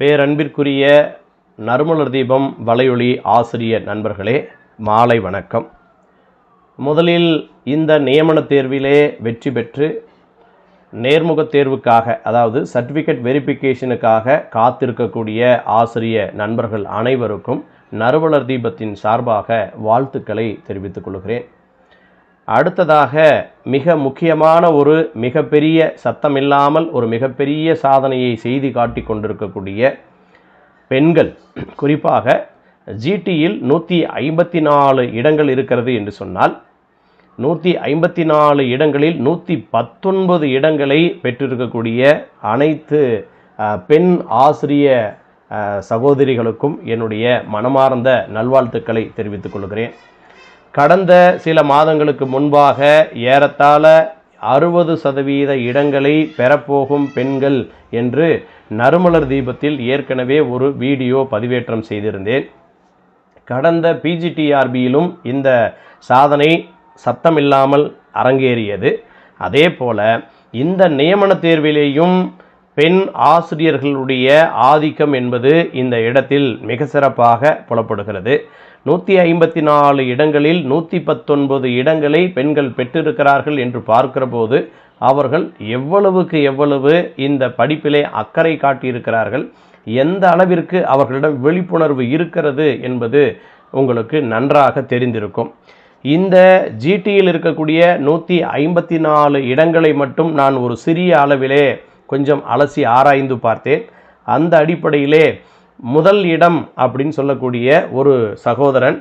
பேரன்பிற்குரிய நறுமலர் தீபம் வலையொலி ஆசிரியர் நண்பர்களே மாலை வணக்கம். முதலில் இந்த நியமன தேர்விலே வெற்றி பெற்று நேர்முகத் தேர்வுக்காக அதாவது சர்டிஃபிகேட் வெரிஃபிகேஷனுக்காக காத்திருக்கக்கூடிய ஆசிரிய நண்பர்கள் அனைவருக்கும் நறுமலர் தீபத்தின் சார்பாக வாழ்த்துக்களை தெரிவித்துக் கொள்கிறேன். அடுத்ததாக மிக முக்கியமான ஒரு மிகப்பெரிய சத்தமில்லாமல் ஒரு மிகப்பெரிய சாதனையை செய்து காட்டி கொண்டிருக்கக்கூடிய பெண்கள். குறிப்பாக ஜிடியில் நூற்றி ஐம்பத்தி நாலு இடங்கள் இருக்கிறது என்று சொன்னால் நூற்றி ஐம்பத்தி நாலு இடங்களில் நூற்றி பத்தொன்பது இடங்களை பெற்றிருக்கக்கூடிய அனைத்து பெண் ஆசிரிய சகோதரிகளுக்கும் என்னுடைய மனமார்ந்த நல்வாழ்த்துக்களை தெரிவித்துக் கொள்கிறேன். கடந்த சில மாதங்களுக்கு முன்பாக ஏறத்தாழ அறுபது சதவீத இடங்களை பெறப்போகும் பெண்கள் என்று நறுமலர் தீபத்தில் ஏற்கனவே ஒரு வீடியோ பதிவேற்றம் செய்திருந்தேன். கடந்த பிஜிடிஆர்பியிலும் இந்த சாதனை சத்தமில்லாமல் அரங்கேறியது. அதே போல இந்த நியமன தேர்விலேயும் பெண் ஆசிரியர்களுடைய ஆதிக்கம் என்பது இந்த இடத்தில் மிக சிறப்பாக புலப்படுகிறது. நூற்றி ஐம்பத்தி நாலு இடங்களில் நூற்றி பத்தொன்பது இடங்களை பெண்கள் பெற்றிருக்கிறார்கள் என்று பார்க்கிற போது அவர்கள் எவ்வளவுக்கு எவ்வளவு இந்த படிப்பிலே அக்கறை காட்டியிருக்கிறார்கள் எந்த அளவிற்கு அவர்களிடம் விழிப்புணர்வு இருக்கிறது என்பது உங்களுக்கு நன்றாக தெரிந்திருக்கும். இந்த ஜிடியில் இருக்கக்கூடிய நூற்றி ஐம்பத்தி நாலு இடங்களை மட்டும் நான் ஒரு சிறிய அளவிலே கொஞ்சம் அலசி ஆராய்ந்து பார்த்தேன். அந்த அடிப்படையிலே முதல் இடம் அப்படின்னு சொல்லக்கூடிய ஒரு சகோதரன்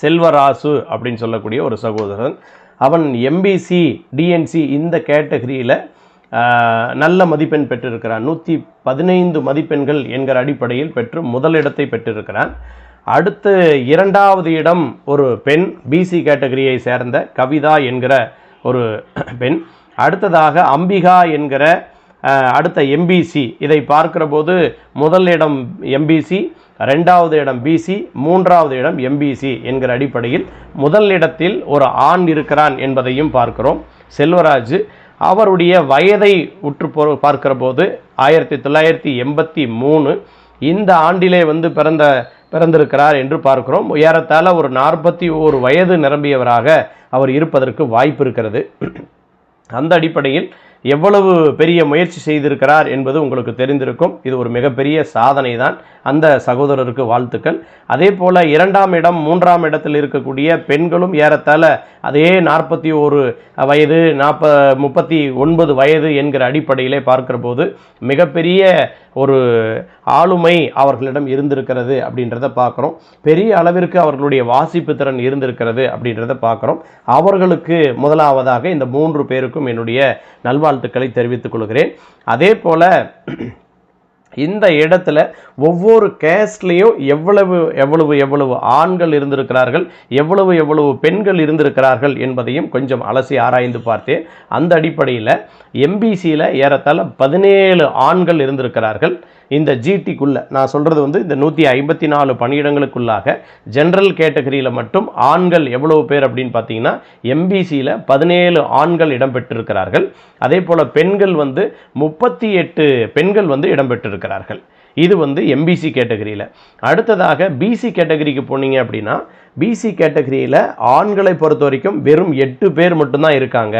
செல்வராசு அப்படின்னு சொல்லக்கூடிய ஒரு சகோதரன். அவன் எம்பிசி டிஎன்சி இந்த கேட்டகரியில் நல்ல மதிப்பெண் பெற்றிருக்கிறான். நூற்றி பதினைந்து மதிப்பெண்கள் என்கிற அடிப்படையில் பெற்று முதலிடத்தை பெற்றிருக்கிறான். அடுத்து இரண்டாவது இடம் ஒரு பெண் பிசி கேட்டகரியை சேர்ந்த கவிதா என்கிற ஒரு பெண். அடுத்ததாக அம்பிகா என்கிற அடுத்த எம்பிசி. இதை பார்க்கிற போது முதல் இடம் எம்பிசி ரெண்டாவது இடம் பிசி மூன்றாவது இடம் எம்பிசி என்கிற அடிப்படையில் முதல் இடத்தில் ஒரு ஆண் இருக்கிறான் என்பதையும் பார்க்கிறோம். செல்வராஜ் அவருடைய வயதை உற்று போ- பார்க்கிற போது ஆயிரத்தி தொள்ளாயிரத்தி எண்பத்தி மூணு இந்த ஆண்டிலே வந்து பிறந்த பிறந்திருக்கிறார் என்று பார்க்கிறோம். ஏறத்தாழ ஒரு நாற்பத்தி ஓரு வயது நிரம்பியவராக அவர் இருப்பதற்கு வாய்ப்பு இருக்கிறது. அந்த அடிப்படையில் எவ்வளவு பெரிய முயற்சி செய்திருக்கிறார் என்பது உங்களுக்கு தெரிந்திருக்கும். இது ஒரு மிகப்பெரிய சாதனை தான் அந்த சகோதரருக்கு வாழ்த்துக்கள். அதே போல் இரண்டாம் இடம் மூன்றாம் இடத்தில் இருக்கக்கூடிய பெண்களும் ஏறத்தாழ அதே நாற்பத்தி ஒரு வயது நாற்ப முப்பத்தி ஒன்பது வயது என்கிற அடிப்படையிலே பார்க்கிற போது மிகப்பெரிய ஒரு ஆளுமை அவர்களிடம் இருந்திருக்கிறது அப்படின்றத பார்க்குறோம். பெரிய அளவிற்கு அவர்களுடைய வாசிப்பு திறன் இருந்திருக்கிறது அப்படின்றத பார்க்குறோம். அவர்களுக்கு முதலாவதாக இந்த மூன்று பேருக்கும் என்னுடைய நல்வாழ்த்துக்களை தெரிவித்துக் கொள்கிறேன். அதே போல் இந்த இடத்துல ஒவ்வொரு கேஸ்ட்லேயும் எவ்வளவு எவ்வளவு எவ்வளவு ஆண்கள் இருந்திருக்கிறார்கள் எவ்வளவு எவ்வளவு பெண்கள் இருந்திருக்கிறார்கள் என்பதையும் கொஞ்சம் அலசி ஆராய்ந்து பார்த்தேன் அந்த அடிப்படையில் எம்பிசியில் ஏறத்தாழ பதினேழு ஆண்கள் இருந்திருக்கிறார்கள். இந்த ஜிடிக்குள்ள நான் சொல்கிறது வந்து இந்த நூற்றி ஐம்பத்தி நாலு பணியிடங்களுக்குள்ளாக ஜென்ரல் கேட்டகரியில் மட்டும் ஆண்கள் எவ்வளவு பேர் அப்படின்னு பார்த்தீங்கன்னா எம்பிசியில் பதினேழு ஆண்கள் இடம்பெற்றிருக்கிறார்கள். அதே போல் பெண்கள் வந்து முப்பத்தி எட்டு பெண்கள் வந்து இடம்பெற்றிருக்கிறார்கள். இது வந்து எம்பிசி கேட்டகரியில் அடுத்ததாக பிசி கேட்டகரிக்கு போனீங்க அப்படின்னா பிசி கேட்டகரியில் ஆண்களை பொறுத்த வரைக்கும் வெறும் எட்டு பேர் மட்டும்தான் இருக்காங்க.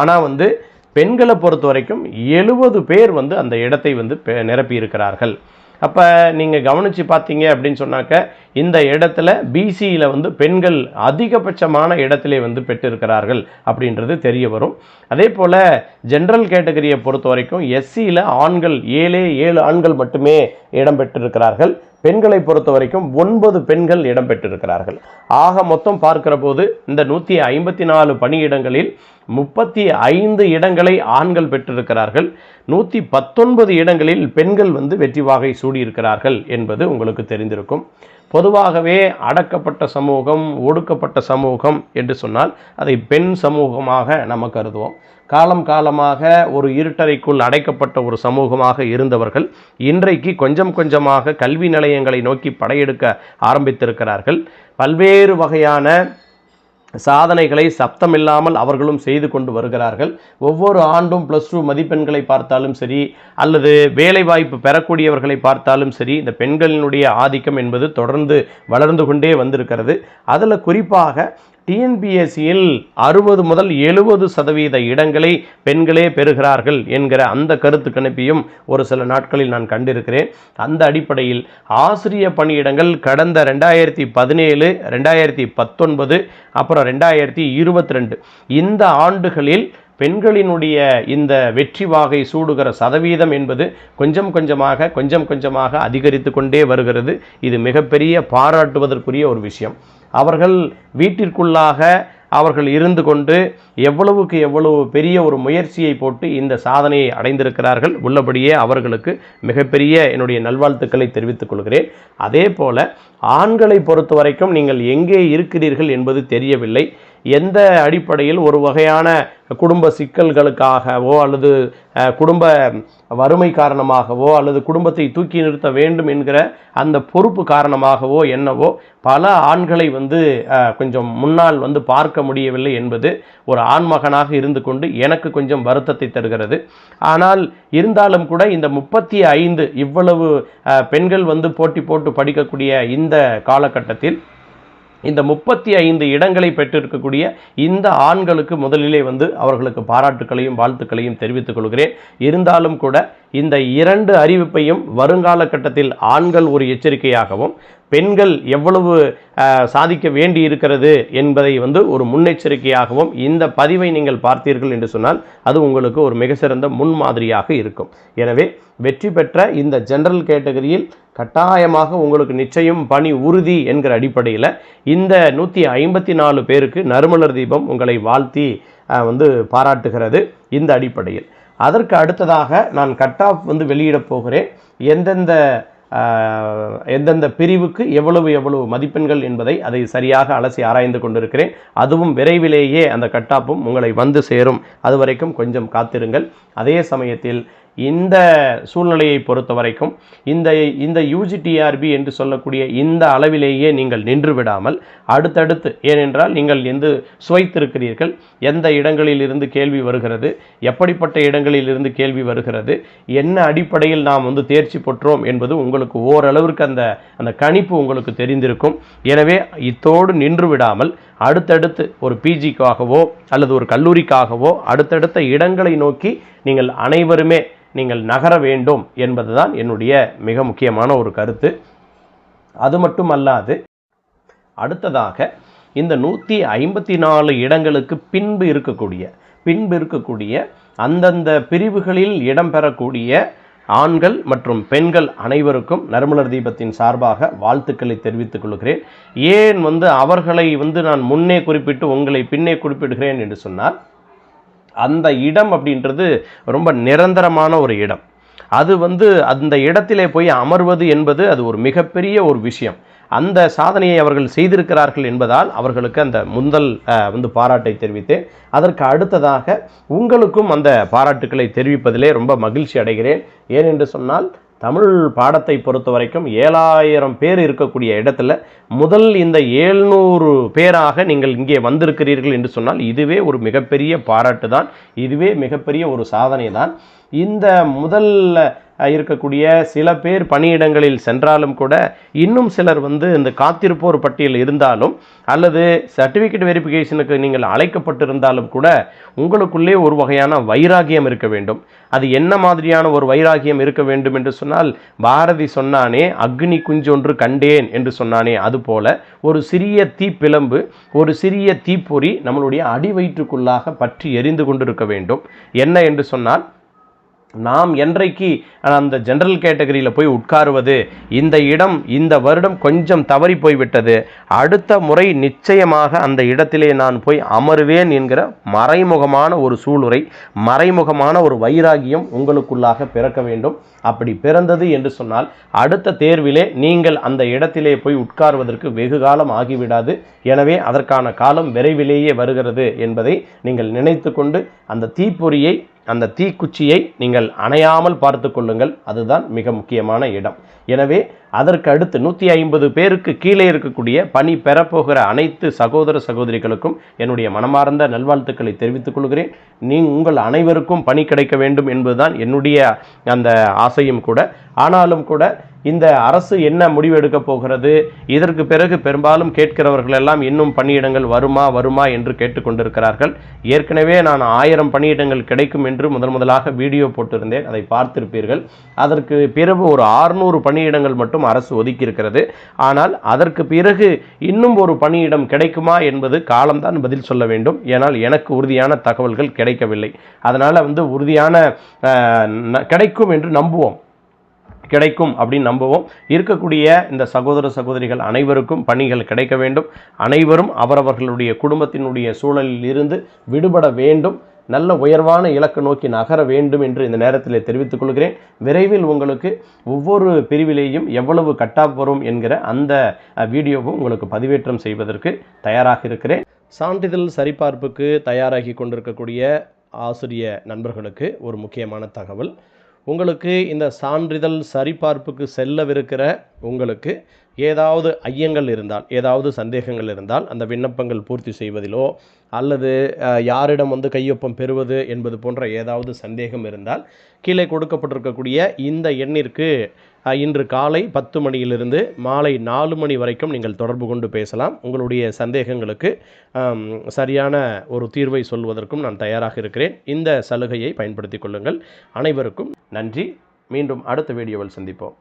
ஆனால் வந்து பெண்களை பொறுத்த வரைக்கும் எழுபது பேர் வந்து அந்த இடத்தை வந்து பெ- நிரப்பி இருக்கிறார்கள் அப்போ நீங்கள் கவனித்து பார்த்தீங்க அப்படின்னு சொன்னாக்க இந்த இடத்துல பிசியில் வந்து பெண்கள் அதிகபட்சமான இடத்திலே வந்து பெற்றிருக்கிறார்கள் அப்படின்றது தெரிய வரும். அதே போல் ஜென்ரல் கேட்டகரியை பொறுத்த வரைக்கும் எஸ்சியில் ஆண்கள் ஏழே ஏழு ஆண்கள் மட்டுமே இடம் பெற்றிருக்கிறார்கள். பெண்களை பொறுத்த வரைக்கும் ஒன்பது பெண்கள் இடம் பெற்றிருக்கிறார்கள் ஆக மொத்தம் பார்க்கிற போது இந்த நூற்றி ஐம்பத்தி நாலு பணியிடங்களில் முப்பத்தி ஐந்து இடங்களை ஆண்கள் பெற்றிருக்கிறார்கள். நூற்றி பத்தொன்பது இடங்களில் பெண்கள் வந்து வெற்றி வாகை சூடியிருக்கிறார்கள் என்பது உங்களுக்கு தெரிந்திருக்கும். பொதுவாகவே அடக்கப்பட்ட சமூகம் ஒடுக்கப்பட்ட சமூகம் என்று சொன்னால் அதை பெண் சமூகமாக நம்ம கருதுவோம். காலம் காலமாக ஒரு இருட்டறைக்குள் அடைக்கப்பட்ட ஒரு சமூகமாக இருந்தவர்கள் இன்றைக்கு கொஞ்சம் கொஞ்சமாக கல்வி நிலையங்களை நோக்கி படையெடுக்க ஆரம்பித்திருக்கிறார்கள். பல்வேறு வகையான சாதனைகளை சப்தமில்லாமல் அவர்களும் செய்து கொண்டு வருகிறார்கள். ஒவ்வொரு ஆண்டும் ப்ளஸ் டூ மதிப்பெண்களை பார்த்தாலும் சரி அல்லது வேலைவாய்ப்பு பெறக்கூடியவர்களை பார்த்தாலும் சரி இந்த பெண்களினுடைய ஆதிக்கம் என்பது தொடர்ந்து வளர்ந்து கொண்டே வந்திருக்கிறது. அதில் குறிப்பாக டிஎன்பிஎஸ்சியில் அறுபது முதல் எழுபது சதவீத இடங்களை பெண்களே பெறுகிறார்கள் என்கிற அந்த கருத்து கணிப்பையும் ஒரு சில நாட்களில் நான் கண்டிருக்கிறேன். அந்த அடிப்படையில் ஆசிரிய பணியிடங்கள் கடந்த ரெண்டாயிரத்தி பதினேழு ரெண்டாயிரத்தி பத்தொன்பது அப்புறம் ரெண்டாயிரத்தி இருபத்தி ரெண்டு இந்த ஆண்டுகளில் பெண்களினுடைய இந்த வெற்றி வாகை சூடுகிற சதவீதம் என்பது கொஞ்சம் கொஞ்சமாக கொஞ்சம் கொஞ்சமாக அதிகரித்து கொண்டே வருகிறது. இது மிகப்பெரிய பாராட்டுவதற்குரிய ஒரு விஷயம். அவர்கள் வீட்டிற்குள்ளாக அவர்கள் இருந்து கொண்டு எவ்வளவுக்கு எவ்வளவு பெரிய ஒரு முயற்சியை போட்டு இந்த சாதனையை அடைந்திருக்கிறார்கள் உள்ளபடியே அவர்களுக்கு மிகப்பெரிய என்னுடைய நல்வாழ்த்துக்களை தெரிவித்துக் கொள்கிறேன். அதே போல ஆண்களை பொறுத்த வரைக்கும் நீங்கள் எங்கே இருக்கிறீர்கள் என்பது தெரியவில்லை. எந்த அடிப்படையில் ஒரு வகையான குடும்ப சிக்கல்களுக்காகவோ அல்லது குடும்ப வறுமை காரணமாகவோ அல்லது குடும்பத்தை தூக்கி நிறுத்த வேண்டும் என்கிற அந்த பொறுப்பு காரணமாகவோ என்னவோ பல ஆண்களை வந்து கொஞ்சம் முன்னால் வந்து பார்க்க முடியவில்லை என்பது ஒரு ஆண்மகனாக இருந்து கொண்டு எனக்கு கொஞ்சம் வருத்தத்தை தருகிறது. ஆனால் இருந்தாலும் கூட இந்த முப்பத்தி ஐந்து இவ்வளவு பெண்கள் வந்து போட்டி போட்டு படிக்கக்கூடிய இந்த காலகட்டத்தில் இந்த முப்பத்தி ஐந்து இடங்களை பெற்றிருக்கக்கூடிய இந்த ஆண்களுக்கு முதலிலே வந்து அவர்களுக்கு பாராட்டுக்களையும் வாழ்த்துக்களையும் தெரிவித்துக் கொள்கிறேன். இருந்தாலும் கூட இந்த இரண்டு அறிவிப்பையும் வருங்கால கட்டத்தில் ஆண்கள் ஒரு எச்சரிக்கையாகவும் பெண்கள் எவ்வளவு சாதிக்க வேண்டி இருக்கிறது என்பதை வந்து ஒரு முன்னெச்சரிக்கையாகவும் இந்த பதிவை நீங்கள் பார்த்தீர்கள் என்று சொன்னால் அது உங்களுக்கு ஒரு மிக சிறந்த முன்மாதிரியாக இருக்கும். எனவே வெற்றி பெற்ற இந்த ஜெனரல் கேட்டகரியில் கட்டாயமாக உங்களுக்கு நிச்சயம் பணி உறுதி என்கிற அடிப்படையில் இந்த நூற்றி ஐம்பத்தி நாலு பேருக்கு நறுமலர் தீபம் உங்களை வாழ்த்தி வந்து பாராட்டுகிறது இந்த அடிப்படையில். அதற்கு அடுத்ததாக நான் கட் ஆஃப் வந்து வெளியிடப் போகிறேன். எந்தெந்த எந்தெந்த பிரிவுக்கு எவ்வளவு எவ்வளவு மதிப்பெண்கள் என்பதை அதை சரியாக அலசி ஆராய்ந்து கொண்டிருக்கிறேன். அதுவும் விரைவிலேயே அந்த கட்டாப்பும் உங்களை வந்து சேரும். அது வரைக்கும் கொஞ்சம் காத்திருங்கள். அதே சமயத்தில் இந்த சூழ்நிலையை பொறுத்த வரைக்கும் இந்த இந்த யூஜிடிஆர்பி என்று சொல்லக்கூடிய இந்த அளவிலேயே நீங்கள் நின்று விடாமல் அடுத்தடுத்து ஏனென்றால் நீங்கள் எந்த சுவைத்திருக்கிறீர்கள் எந்த இடங்களில் இருந்து கேள்வி வருகிறது எப்படிப்பட்ட இடங்களில் இருந்து கேள்வி வருகிறது என்ன அடிப்படையில் நாம் வந்து தேர்ச்சி பெற்றோம் என்பது உங்களுக்கு ஓரளவிற்கு அந்த அந்த கணிப்பு உங்களுக்கு தெரிந்திருக்கும். எனவே இத்தோடு நின்று விடாமல் அடுத்தடுத்து ஒரு பிஜிக்காகவோ அல்லது ஒரு கல்லூரிக்காகவோ அடுத்தடுத்த இடங்களை நோக்கி நீங்கள் அனைவருமே நீங்கள் நகர வேண்டும் என்பதுதான் என்னுடைய மிக முக்கியமான ஒரு கருத்து. அது மட்டுமல்லாது அடுத்ததாக இந்த நூற்றி ஐம்பத்தி நாலு இடங்களுக்கு பின்பு இருக்கக்கூடிய பின்பு இருக்கக்கூடிய அந்தந்த பிரிவுகளில் இடம்பெறக்கூடிய ஆண்கள் மற்றும் பெண்கள் அனைவருக்கும் நறுமலர் தீபத்தின் சார்பாக வாழ்த்துக்களை தெரிவித்துக் கொள்கிறேன். ஏன் வந்து அவர்களை வந்து நான் முன்னே குறிப்பிட்டு உங்களை பின்னே குறிப்பிடுகிறேன் என்று சொன்னால் அந்த இடம் அப்படின்றது ரொம்ப நிரந்தரமான ஒரு இடம். அது வந்து அந்த இடத்திலே போய் அமர்வது என்பது அது ஒரு மிகப்பெரிய ஒரு விஷயம். அந்த சாதனையை அவர்கள் செய்திருக்கிறார்கள் என்பதால் அவர்களுக்கு அந்த முந்தல் வந்து பாராட்டை தெரிவித்தேன். அதற்கு அடுத்ததாக உங்களுக்கும் அந்த பாராட்டுக்களை தெரிவிப்பதிலே ரொம்ப மகிழ்ச்சி அடைகிறேன். ஏனென்று சொன்னால் தமிழ் பாடத்தை பொறுத்த வரைக்கும் ஏழாயிரம் பேர் இருக்கக்கூடிய இடத்துல முதல் இந்த ஏழ்நூறு பேராக நீங்கள் இங்கே வந்திருக்கிறீர்கள் என்று சொன்னால் இதுவே ஒரு மிகப்பெரிய பாராட்டு தான். இதுவே மிகப்பெரிய ஒரு சாதனை தான். இந்த முதல்ல இருக்கக்கூடிய சில பேர் பணியிடங்களில் சென்றாலும் கூட இன்னும் சிலர் வந்து இந்த காத்திருப்போர் பட்டியல் இருந்தாலும் அல்லது சர்டிஃபிகேட் வெரிஃபிகேஷனுக்கு நீங்கள் அழைக்கப்பட்டிருந்தாலும் கூட உங்களுக்குள்ளே ஒரு வகையான வைராகியம் இருக்க வேண்டும். அது என்ன மாதிரியான ஒரு வைராகியம் இருக்க வேண்டும் என்று சொன்னால் பாரதி சொன்னானே அக்னி குஞ்சொன்று கண்டேன் என்று சொன்னானே அதுபோல ஒரு சிறிய தீப்பிளம்பு ஒரு சிறிய தீப்பொறி நம்மளுடைய அடி வயிற்றுக்குள்ளாக பற்றி எரிந்து கொண்டிருக்க வேண்டும். என்ன என்று சொன்னால் நாம் என்றைக்கு அந்த ஜென்ரல் கேட்டகரியில் போய் உட்காருவது? இந்த இடம் இந்த வருடம் கொஞ்சம் தவறி போய்விட்டது. அடுத்த முறை நிச்சயமாக அந்த இடத்திலே நான் போய் அமருவேன் என்கிற மறைமுகமான ஒரு சூளுரை மறைமுகமான ஒரு வைராகியம் உங்களுக்குள்ளாக பிறக்க வேண்டும். அப்படி பிறந்தது என்று சொன்னால் அடுத்த தேர்விலே நீங்கள் அந்த இடத்திலே போய் உட்காருவதற்கு வெகு காலம் ஆகிவிடாது. எனவே அதற்கான காலம் விரைவிலேயே வருகிறது என்பதை நீங்கள் நினைத்து கொண்டு அந்த தீப்பொறியை அந்த தீக்குச்சியை நீங்கள் அணையாமல் பார்த்து கொள்ளுங்கள். அதுதான் மிக முக்கியமான இடம். எனவே அதற்கு அடுத்து நூற்றி ஐம்பது பேருக்கு கீழே இருக்கக்கூடிய பணி பெறப்போகிற அனைத்து சகோதர சகோதரிகளுக்கும் என்னுடைய மனமார்ந்த நல்வாழ்த்துக்களை தெரிவித்துக் கொள்கிறேன். நீ உங்கள் அனைவருக்கும் பணி கிடைக்க வேண்டும் என்பதுதான் என்னுடைய அந்த ஆசையும் கூட. ஆனாலும் கூட இந்த அரசு என்ன முடிவு எடுக்க போகிறது? இதற்கு பிறகு பெரும்பாலும் கேட்கிறவர்கள் எல்லாம் இன்னும் பணியிடங்கள் வருமா வருமா என்று கேட்டுக்கொண்டிருக்கிறார்கள். ஏற்கனவே நான் ஆயிரம் பணியிடங்கள் கிடைக்கும் என்று முதல் முதலாக வீடியோ போட்டிருந்தேன். அதை பார்த்திருப்பீர்கள். அதற்கு பிறகு ஒரு ஆறுநூறு பணியிடங்கள் மட்டும் அரசு ஒதுக்கி இருக்கிறது ஆனால் அதற்கு பிறகு இன்னும் ஒரு பணியிடம் கிடைக்குமா என்பது காலம்தான் பதில் சொல்ல வேண்டும். ஏனால் எனக்கு உறுதியான தகவல்கள் கிடைக்கவில்லை. அதனால் வந்து உறுதியான ந- கிடைக்கும் என்று நம்புவோம். கிடைக்கும் அப்படின்னு நம்புவோம். இருக்கக்கூடிய இந்த சகோதர சகோதரிகள் அனைவருக்கும் பணிகள் கிடைக்க வேண்டும். அனைவரும் அவரவர்களுடைய குடும்பத்தினுடைய சூழலில் இருந்து விடுபட வேண்டும். நல்ல உயர்வான இலக்கு நோக்கி நகர வேண்டும் என்று இந்த நேரத்தில் தெரிவித்துக் கொள்கிறேன். விரைவில் உங்களுக்கு ஒவ்வொரு பிரிவிலேயும் எவ்வளவு கட்டாப் வரும் என்கிற அந்த வீடியோவும் உங்களுக்கு பதிவேற்றம் செய்வதற்கு தயாராக இருக்கிறேன். சான்றிதழ் சரிபார்ப்புக்கு தயாராகி கொண்டிருக்கக்கூடிய ஆசிரிய நண்பர்களுக்கு ஒரு முக்கியமான தகவல். உங்களுக்கு இந்த சான்றிதழ் சரிபார்ப்புக்கு செல்லவிருக்கிற உங்களுக்கு ஏதாவது ஐயங்கள் இருந்தால் ஏதாவது சந்தேகங்கள் இருந்தால் அந்த விண்ணப்பங்கள் பூர்த்தி செய்வதிலோ அல்லது யாரிடம் வந்து கையொப்பம் பெறுவது என்பது போன்ற ஏதாவது சந்தேகம் இருந்தால் கீழே கொடுக்கப்பட்டிருக்கக்கூடிய இந்த எண்ணிற்கு இன்று காலை பத்து மணியிலிருந்து மாலை நாலு மணி வரைக்கும் நீங்கள் தொடர்பு கொண்டு பேசலாம். உங்களுடைய சந்தேகங்களுக்கு சரியான ஒரு தீர்வை சொல்வதற்கும் நான் தயாராக இருக்கிறேன். இந்த சலுகையை பயன்படுத்திக் கொள்ளுங்கள். அனைவருக்கும் நன்றி. மீண்டும் அடுத்த வீடியோவில் சந்திப்போம்.